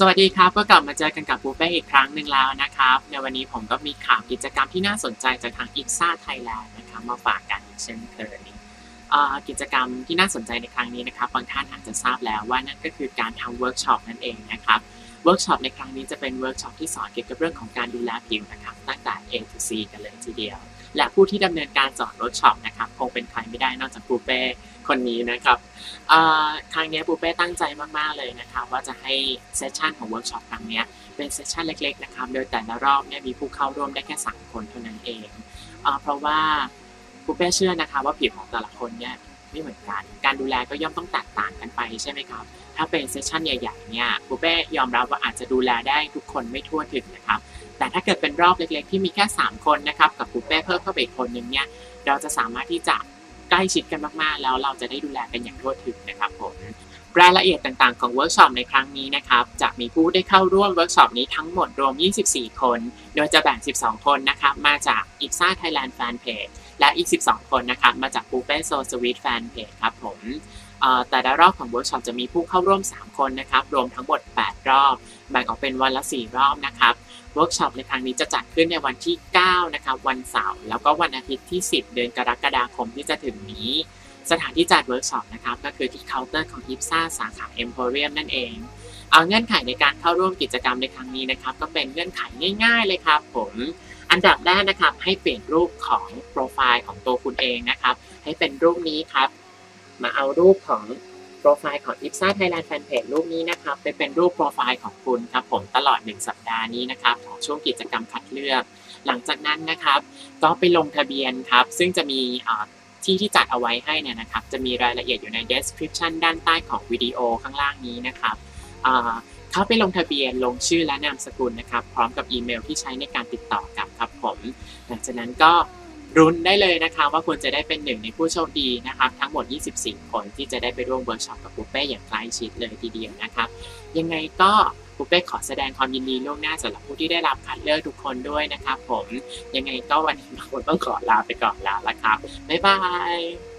สวัสดีครับ ก็กลับมาเจอกันกับปูเป้อีกครั้งหนึ่งแล้วนะครับ ในวันนี้ผมก็มีข่าวกิจกรรมที่น่าสนใจจากทางอิกซ่าไทยแลนด์นะครับมาฝากกันอีกเช่นเคยกิจกรรมที่น่าสนใจในครั้งนี้นะครับบางท่านอาจจะทราบแล้วว่านั่นก็คือการทำเวิร์กช็อปนั่นเองนะครับเวิร์กช็อปในครั้งนี้จะเป็นเวิร์กช็อปที่สอนเกี่ยวกับเรื่องของการดูแลผิวนะครับตั้งแต่ A to C กันเลยทีเดียว และผู้ที่ดำเนินการสอนเวิร์กช็อปนะครับคงเป็นใครไม่ได้นอกจากปูเป้คนนี้นะครับครั้งนี้ปูเป้ตั้งใจมากๆเลยนะครับว่าจะให้เซสชันของเวิร์กช็อปครั้งนี้เป็นเซสชันเล็กๆนะครับโดยแต่ละรอบเนี่ยมีผู้เข้าร่วมได้แค่3คนเท่านั้นเองเพราะว่าปูเป้เชื่อนะคะว่าผิวของแต่ละคนเนี่ยไม่เหมือนกัน การดูแลก็ย่อมต้องแตกต่างกันไปใช่ไหมครับ ถ้าเป็นเซสชันใหญ่ๆเนี่ยปูเป้ยอมรับว่าอาจจะดูแลได้ทุกคนไม่ทั่วถึงนะครับ แต่ถ้าเกิดเป็นรอบเล็กๆ ที่มีแค่ 3 คนนะครับกับปูเป้เพิ่มเข้าไปอีกคนนึงเนี่ยเราจะสามารถที่จะใกล้ชิดกันมากๆ แล้วเราจะได้ดูแลกันอย่างทั่วถึงนะครับผมรายละเอียดต่างๆของเวิร์กช็อปในครั้งนี้นะครับจะมีผู้ได้เข้าร่วมเวิร์กช็อปนี้ทั้งหมดรวม 24 คน โดยจะแบ่ง 12 คนนะครับมาจากอิฟซ่าไทยแลนด์แฟนเพจและอีก 12 คนนะครับมาจากปูเป้โซสวีทแฟนเพจครับผม แต่ละรอบของเวิร์กช็อปจะมีผู้เข้าร่วม 3 คนนะครับ รวมทั้งหมด 8 รอบ แบ่งออกเป็นวันละ 4 รอบนะครับ เวิร์กช็อปในครั้งนี้จะจัดขึ้นในวันที่ 9 นะครับ วันเสาร์ แล้วก็วันอาทิตย์ที่ 10 เดือนกรกฎาคมที่จะถึงนี้ สถานที่จัดเวิร์กช็อปนะครับ ก็คือที่เคาน์เตอร์ของยิปซ่าสาขาเอ็มโพเรียมนั่นเอง เอาเงื่อนไขในการเข้าร่วมกิจกรรมในครั้งนี้นะครับ ก็เป็นเงื่อนไขง่าย ๆ เลยครับผมอันดับแรกนะครับให้เปลี่ยนรูปของโปรไฟล์ของตัวคุณเองนะครับ ให้เป็นรูปนี้ครับ มาเอารูปของโปรไฟล์ของ i p s a Thailand Fanpage รูปนี้นะครับไปเป็นรูปโปรไฟล์ของคุณครับผมตลอด 1 สัปดาห์นี้นะครับของช่วงกิจกรรมคัดเลือก หลังจากนั้นนะครับก็ไปลงทะเบียนครับ ซึ่งจะมีที่ที่จัดเอาไว้ให้เนี่ยนะครับ จะมีรายละเอียดอยู่ใน description ด้านใต้ของวิดีโอข้างล่างนี้นะครับเข้าไปลงทะเบียนลงชื่อและนามสกุลนะครับ พร้อมกับอีเมลที่ใช้ในการติดต่อกับครับผม หลังจากนั้นก็ รุนได้เลยนะคะว่าคุณจะได้เป็นหนึ่งในผู้โชคดีนะครับทั้งหมด 24 คนที่จะได้ไปร่วมเวิร์กช็อปกับปุ๊เป้อย่างใกล้ชิดเลยทีเดียวนะครับยังไงก็ปุ๊เป้ขอแสดงความยินดีล่วงหน้าสำหรับผู้ที่ได้รับคัดเลือกทุกคนด้วยนะครับผมยังไงก็วันนี้เราต้องขอลาไปก่อนแล้วละครับบ๊ายบาย